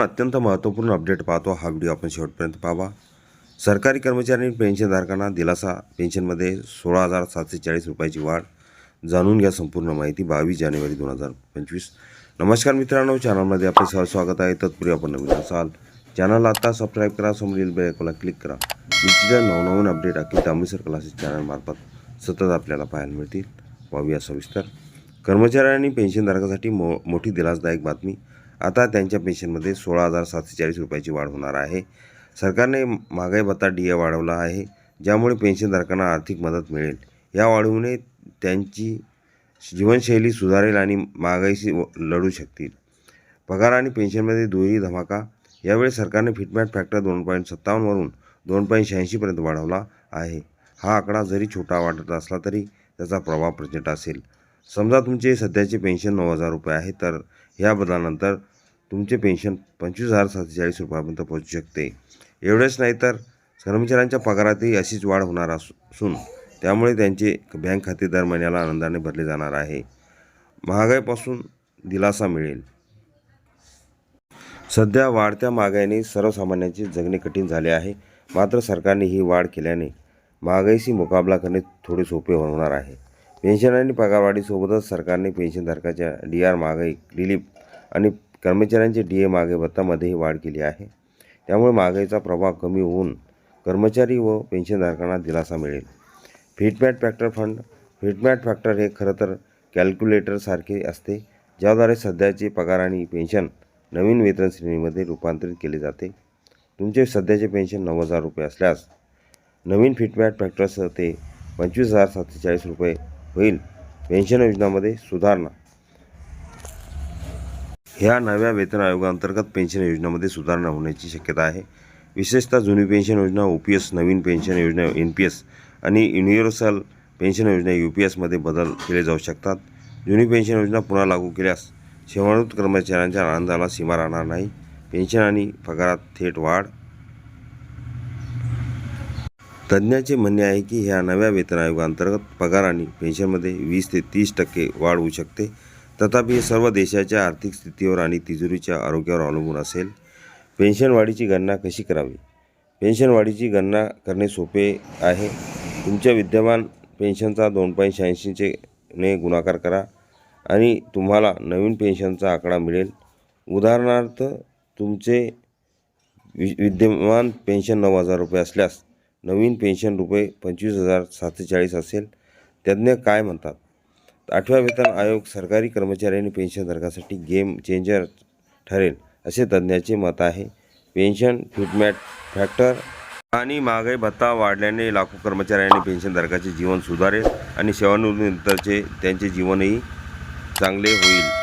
अत्यंत महत्त्वपूर्ण अपडेट पाहतो. हा व्हिडिओ आपण शेवटपर्यंत पाहावा. सरकारी कर्मचारी आणि पेन्शनधारकांना दिलासा. पेन्शनमध्ये सोळा हजार सातशे चाळीस रुपयाची वाढ. जाणून घ्या संपूर्ण माहिती. बावीस जानेवारी दोन हजार पंचवीस. नमस्कार मित्रांनो. चॅनलमध्ये आपले सह स्वागत आहे. तत्पूर्वी आपण नवीन असाल चॅनलला आता सबस्क्राईब करा. समोरील बेल क्लिक करा. डिजिटल नवनवीन अपडेट अखिल तांबेसर क्लासेस चॅनलमार्फत सतत आपल्याला पाहायला मिळतील. पाहूया सविस्तर. कर्मचारी आणि पेन्शनधारकासाठी मो मोठी दिलासदायक बातमी. आता त्यांच्या पेन्शनमध्ये सोळा हजार सातशे चाळीस रुपयाची वाढ होणार आहे. सरकारने महागाई भत्ता डी ए वाढवला आहे ज्यामुळे पेन्शनधारकांना आर्थिक मदत मिळेल. या वाढीमुळे त्यांची जीवनशैली सुधारेल आणि महागाईशी लढू शकतील. पगार आणि पेन्शनमध्ये दुहेरी धमाका. यावेळी सरकारने फिटमॅट फॅक्टर दोन पॉईंट सत्तावन्नवरून दोन पॉईंट शहाऐंशीपर्यंत वाढवला आहे. हा आकडा जरी छोटा वाटत असला तरी त्याचा प्रभाव प्रचंड असेल. समजा तुमचे सध्याचे पेन्शन नऊ हजार रुपये आहे तर ह्या बदलानंतर तुमचे पेन्शन पंचवीस हजार सातशे चाळीस रुपयापर्यंत पोहोचू शकते. एवढेच नाही तर कर्मचाऱ्यांच्या पगारातही अशीच वाढ होणार असून त्यामुळे त्यांचे बँक खाते दर महिन्याला आनंदाने भरले जाणार आहे. महागाईपासून दिलासा मिळेल. सध्या वाढत्या महागाईने सर्वसामान्यांचे जगणे कठीण झाले आहे. मात्र सरकारने ही वाढ केल्याने महागाईशी मुकाबला करणे थोडे सोपे होणार आहे. पेन्शन आणि पगारवाढीसोबतच सरकारने पेन्शनधारकाच्या डी आर महागाई रिलीफ आणि कर्मचाऱ्यांचे डी ए मागे भत्तामध्येही वाढ केली आहे. त्यामुळे महागाईचा प्रभाव कमी होऊन कर्मचारी व पेन्शनधारकांना दिलासा मिळेल. Fitment factor fund fitment factor हे खरं तर कॅल्क्युलेटरसारखे असते ज्याद्वारे सध्याचे पगार आणि पेन्शन नवीन वेतन श्रेणीमध्ये रूपांतरित केले जाते. तुमचे सध्याचे पेन्शन नऊ हजार रुपये असल्यास नवीन फिटमॅट फॅक्टरसह ते पंचवीस हजार सत्तेचाळीस रुपये होईल. पेन्शन योजनामध्ये सुधारणा ह्या नव्या वेतन आयोगाअंतर्गत पेन्शन योजनेमध्ये सुधारणा होण्याची शक्यता आहे. विशेषतः जुनी पेन्शन योजना ओ पी एस नवीन पेन्शन योजना एन पी एस आणि युनिव्हर्सल पेन्शन योजना यू पी एसमध्ये बदल केले जाऊ शकतात. जुनी पेन्शन योजना पुन्हा लागू केल्यास सेवानिवृत्त कर्मचाऱ्यांच्या आनंदाला सीमा राहणार नाही. पेन्शन आणि पगारात थेट वाढ. तज्ज्ञांचे म्हणणे आहे की ह्या नव्या वेतन आयोगाअंतर्गत पगार आणि पेन्शनमध्ये वीस ते तीस टक्के वाढ होऊ शकते. तथापि हे सर्व देशाच्या आर्थिक स्थितीवर आणि तिजोरीच्या आरोग्यावर अवलंबून असेल. पेन्शन वाढीची गणना कशी करावी? पेन्शन वाढीची गणना करणे सोपे आहे. तुमच्या विद्यमान पेन्शनचा दोन पॉईंट शहाऐंशीचे ने गुणाकार करा आणि तुम्हाला नवीन पेन्शनचा आकडा मिळेल. उदाहरणार्थ तुमचे वि विद्यमान पेन्शन नऊ हजार रुपये असल्यास नवीन पेन्शन रुपये पंचवीस हजार सातशे चाळीस असेल. तज्ज्ञ काय म्हणतात? आठव्या वेतन आयोग सरकारी कर्मचारी आणि पेन्शनधारकासाठी गेम चेंजर ठरेल असे तज्ज्ञाचे मत आहे. पेन्शन फिटमॅट फॅक्टर आणि महागाई भत्ता वाढल्याने लाखो कर्मचारी आणि पेन्शनधारकाचे जीवन सुधारेल आणि सेवानिवृत्तीनंतरचे त्यांचे जीवनही चांगले होईल.